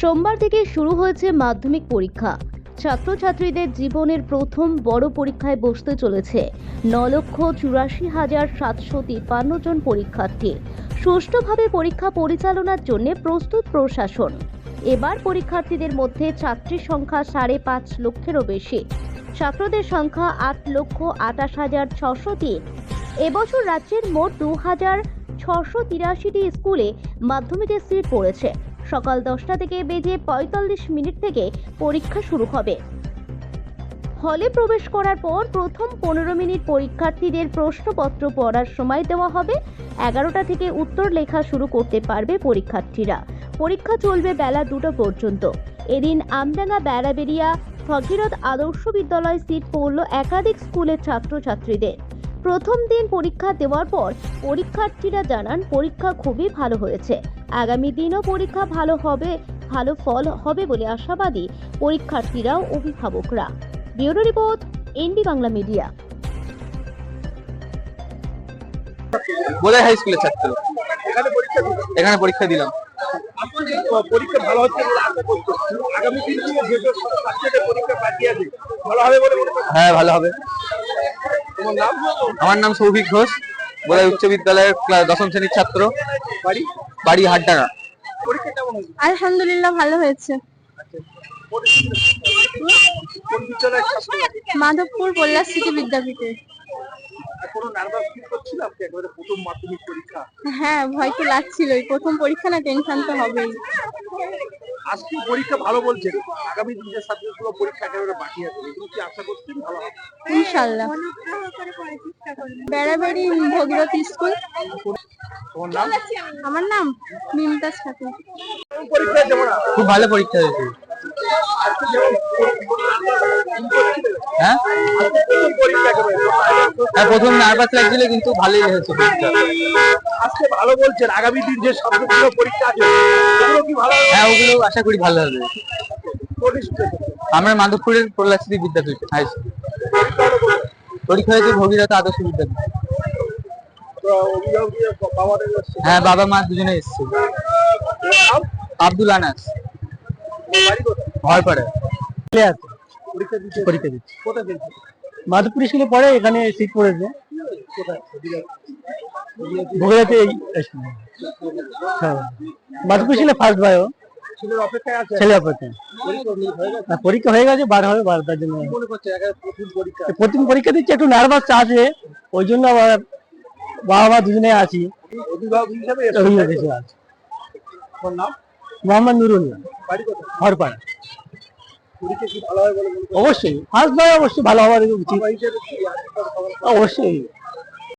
সোমবার থেকে শুরু হয়েছে মাধ্যমিক পরীক্ষা। ছাত্রছাত্রীদের জীবনের প্রথম বড় পরীক্ষায় বসতে চলেছে। ন লক্ষ চুরাশি হাজার সাতশো তিপ্পান্ন জন পরীক্ষার্থী। সুষ্ঠুভাবে পরীক্ষা পরিচালনার জন্য প্রস্তুত প্রশাসন। এবার পরীক্ষার্থীদের মধ্যে ছাত্রীর সংখ্যা সাড়ে পাঁচ লক্ষেরও বেশি। ছাত্রদের সংখ্যা আট লক্ষ আটাশ হাজার ছশো তিন। এবছর রাজ্যের মোট দু হাজার ছশো তিরাশিটি স্কুলে মাধ্যমিকের সিট পড়েছে। সকাল দশটা থেকে বেজে পঁয়তাল্লিশ মিনিট থেকে পরীক্ষা শুরু হবে। হলে প্রবেশ করার পর প্রথম পনেরো মিনিট পরীক্ষার্থীদের প্রশ্নপত্র পড়ার সময় দেওয়া হবে। এগারোটা থেকে উত্তর লেখা শুরু করতে পারবে পরীক্ষার্থীরা। পরীক্ষা চলবে বেলা দুটো পর্যন্ত। এদিন আমডাঙ্গা বেড়াবেড়িয়া ভগীরথ আদর্শ বিদ্যালয় সিট পড়ল একাধিক স্কুলের ছাত্রছাত্রীদের। প্রথম দিন পরীক্ষা দেওয়ার পর পরীক্ষার্থীরা জানান, পরীক্ষা খুবই ভালো হয়েছে। আগামী দিনও পরীক্ষা ভালো হবে ভালো ফল হবে বলে আশাবাদী পরীক্ষার্থীরা ও অভিভাবকরা। Bureau report ND Bangla media. বোধহয় হাই স্কুলের ছাত্র। এখানে পরীক্ষা দিল এখানে পরীক্ষা দিলাম। পরীক্ষা ভালো হচ্ছে বলে আশা করছ। আগামী ছাত্রীদের পরীক্ষা বাকি আছে। ভালো হবে বলে মনে হ্যাঁ ভালো হবে। তোমার নাম? আমার নাম সৌভিক ঘোষ। বোধহয় উচ্চ বিদ্যালয়ের দশম শ্রেণির ছাত্র। বাড়ি? বাড়ি হাটডাঙ্গা। আলহামদুলিল্লাহ ভালো হয়েছে। ছাত্র মাধবপুর কল্যাণ স্মৃতি বিদ্যাপীঠে। আর কোনো নার্ভাস ফিল করছিল আপনি একেবারে প্রথম মাধ্যমিক পরীক্ষা? হ্যাঁ ভয় তো লাগছিলই। প্রথম পরীক্ষা না টেনশন তো হবেই। আজকে পরীক্ষা ভালো বলছেন। আগামী দিন যে ছাত্রগুলো পরীক্ষা একেবারে বাকি আছে। এগুলো কি আশা করছেন? ভালো হবে। ইনশাল্লাহ। বেড়াবেড়ি ভগীরথী স্কুল। তোমার নাম? আমার নাম মিমতাজ খাতুন খুব ভালো পরীক্ষা হয়েছে। হ্যাঁ? হ্যাঁ প্রথম নার্ভাস লাগছিল কিন্তু ভালোই হয়েছে পরীক্ষা। আজকে ভালো বলছেন আগামী দিন যে ছাত্রগুলো পরীক্ষা আছে ওগুলো কি ভালো হ্যাঁ ওগুলো আশা করি ভালো হবে। আমরা মাধবপুরের প্রলাশ্রী বিদ্যাপীঠ হাই স্কুল পরীক্ষা হয়েছে ভগীরথ আদর্শ বিদ্যাপীঠ। হ্যাঁ বাবা মা দুজনে এসছে। আব্দুল আনাস। ভয় পরীক্ষা দিচ্ছে। মাধবপুর স্কুলে পড়ে, এখানে সিট পড়েছে। ভোগরাতে। হ্যাঁ। মাধবপুর স্কুলে ফার্স্ট বায়ো ছেলে অপেক্ষা পরীক্ষা হয়ে গেছে, বার হবে, বার তার জন্য। প্রথম পরীক্ষা। দিচ্ছে, একটু নার্ভাস আছে, ওই জন্য আবার বাবা মা দুজনে আছি। অভিভাবক হিসাবে অভিভাবক হিসেবে আছি। নাম? মোহাম্মদ নুরুল। হরপাড়া। অবশ্যই। ফার্স্ট অবশ্যই ভালো হওয়ার উচিত? অবশ্যই।